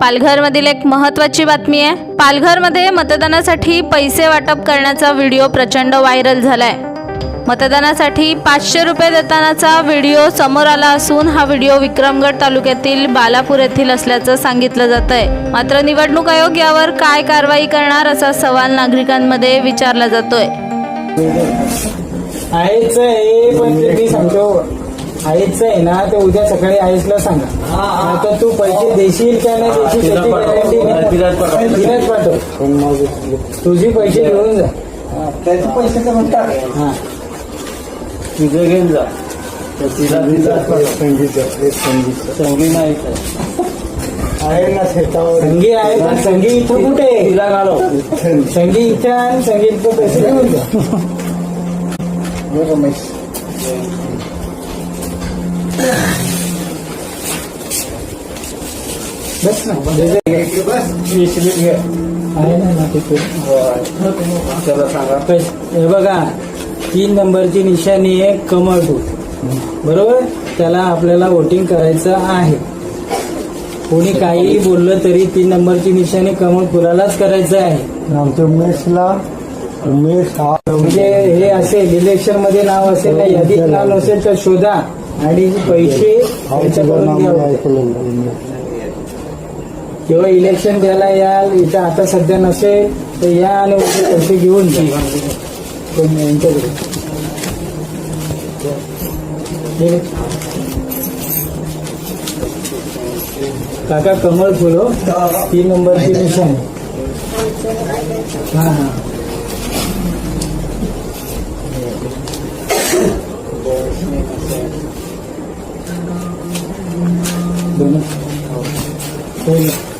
पालघरमधील एक महत्त्वाची बातमी आहे. पालघरमध्ये मतदानासाठी पैसे वाटप करण्याचा व्हिडिओ प्रचंड व्हायरल झालाय. मतदानासाठी पाचशे रुपये देतानाचा व्हिडिओ समोर आला असून हा व्हिडिओ विक्रमगड तालुक्यातील बालापूर येथील असल्याचं सांगितलं जात आहे मात्र निवडणूक आयोग यावर काय कारवाई करणार असा सवाल नागरिकांमध्ये विचारला जातोय. आईच आहे सांगतो ना ते उद्या सकाळी आईसला सांगा. आता तू पैसे देशील का नाही देशील त्याची guarantee नाही. तिलाच पाठव. तुझी पैसे घेऊन जा. त्याचे पैसे तर म्हणतात. हा. तुझं घेऊन जा. तर तिला तिला संगी नाही आहे ना शेतावर. संगी आहे पण संगी इथं कुठे? आहे? तिला घालो संगी इथं आहे आणि संगी इथं पैसे घेऊन जा. रमेश बस ना वीस वीस घे. आहे ना तिथे. त्याला सांगा. हे बघा तीन नंबरची निशाणी आहे कमळ बरोबर? त्याला आपल्याला वोटिंग करायचं आहे. कोणी काहीही बोललं तरी तीन नंबरची निशाणी कमळ फुलालाच करायचं आहे. आमच्या उमेशला उमेश हा. म्हणजे हे असेल इलेक्शनमध्ये नाव असेल यादीत नाव नसेल तर शोधा. आणि पैसे. किंवा इलेक्शन द्यायला याल इथं आता सध्या नसेल तर या आणि पैसे घेऊन यांच्याकडे. काका कमळ फुल तीन नंबरची निशाण हा हा Doon na.